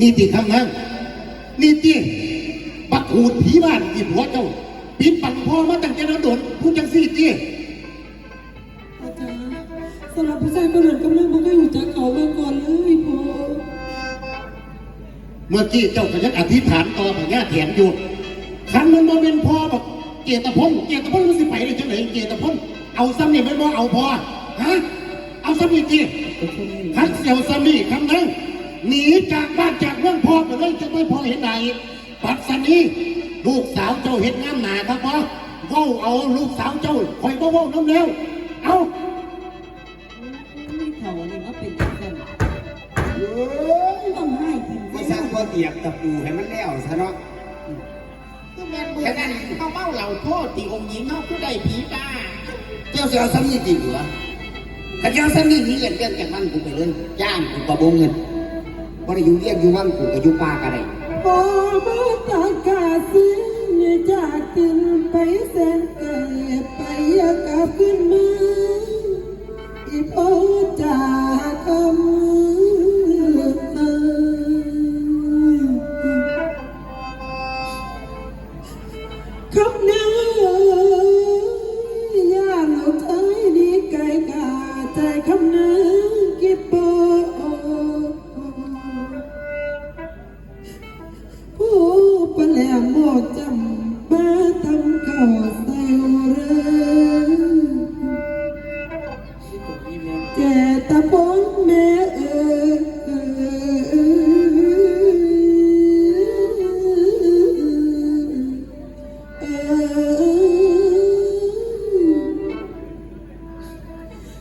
นี่ติคำนั้นนี่ติบักขูดผีบ้านที่ผัวเจ้าปิดปังพ่อมาตั้งแต่โดนๆพูดจังสี่ติอาจารย์สำหรับผู้ชายคนนั้นกำลังบ่เคยรู้จักเขามาก่อนเลยพ่อเมื่อกี้เจ้าก็ยังอธิษฐานต่อพญาแถมอยู่คันมันมาเป็นพ่อบอกเกียรติพงษ์เกียรติพงษ์มันสิไปได้จังไหนเกียรติพงษ์เอาซ้ำนี่ไม่บ่เอาพอฮะเอาซ้ำนี่ติเป็นคนนี้คัดเสียวซ้ำนี่คำนั้น หนีจากบ้านจากเมืองพ่อไปเลยจะไม่พอเห็นไหนปัดสันนี้ลูกสาวเจ้าเห็นงามหนาครับพ่อเว้าเอาลูกสาวเจ้าคอยบ่เว้าน้ำแล้วเอาเขานี่มาเป็นจังซั่นเอ้ยต้องให้จริงไม่สร้างตัวเตียบตะปูให้มันแล้วซะเนาะก็แม่นเบื่อนั้นเขาเมาเหล่าโทษตีองค์หญิงเขาผู้ใดผีบ้าเจ้าเสียวซ้ำนี่จริงเหรอข้าเจ้าซ้ำนี่หนีเรียนเรียนจากมันกูไปเลยจ้างกูกระบงเงิน บ่ได้อยู่เรียนอยู่วังกูก็อยู่ป่าก็ได้พ่อมาตากาสิจากตินไปแสนไกลไปอยากกลับขึ้นมา หมโมกจำมาทำข่าวใส่เรือแก่ตะปงแม่เอ๋เ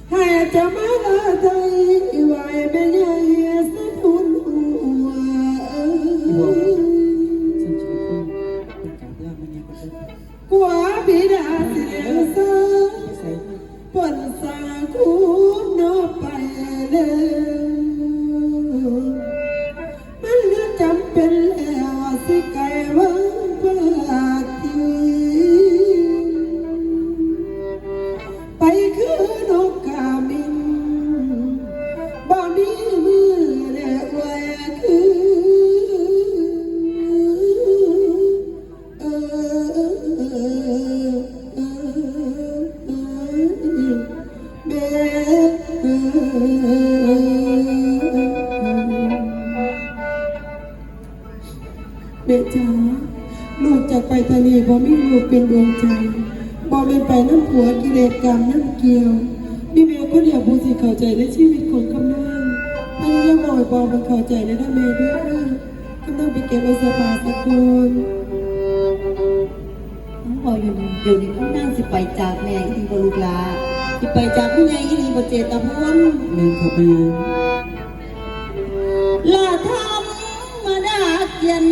ให้จะมาละใจไว้ไม่ใหญ่ ทะเลบ่มีลูกเป็นดวงใจบ่เป็นไปน้ำผัวกิเลสกรรมน้ำเกี่ยวมีเมียคนเดียวผู้ที่เข้าใจในชีวิตของกำนันพยายามบอกบอกมันเข้าใจในท่าเมด้วยกำลังไปเก็บเอาเสื้อผ้าสักคนน้องบอกอยู่นี่เดี๋ยวนี้กำลังสิไปจากแม่อีดีบลูกลาสิไปจากผู้ใหญ่อีดีบเจตพลหนึ่งขาไปยังลาทำมาดาเกียน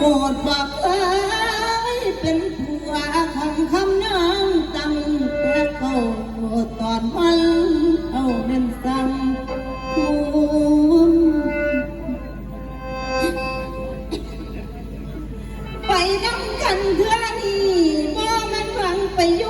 โหดบอกเอ้ยเป็นผัวของคำน้ำตั้งแต่เขาตอนมันเอาเป็นซ้ำคูณไปน้ำกันเท่านี่บ่มันหวังไปอยู่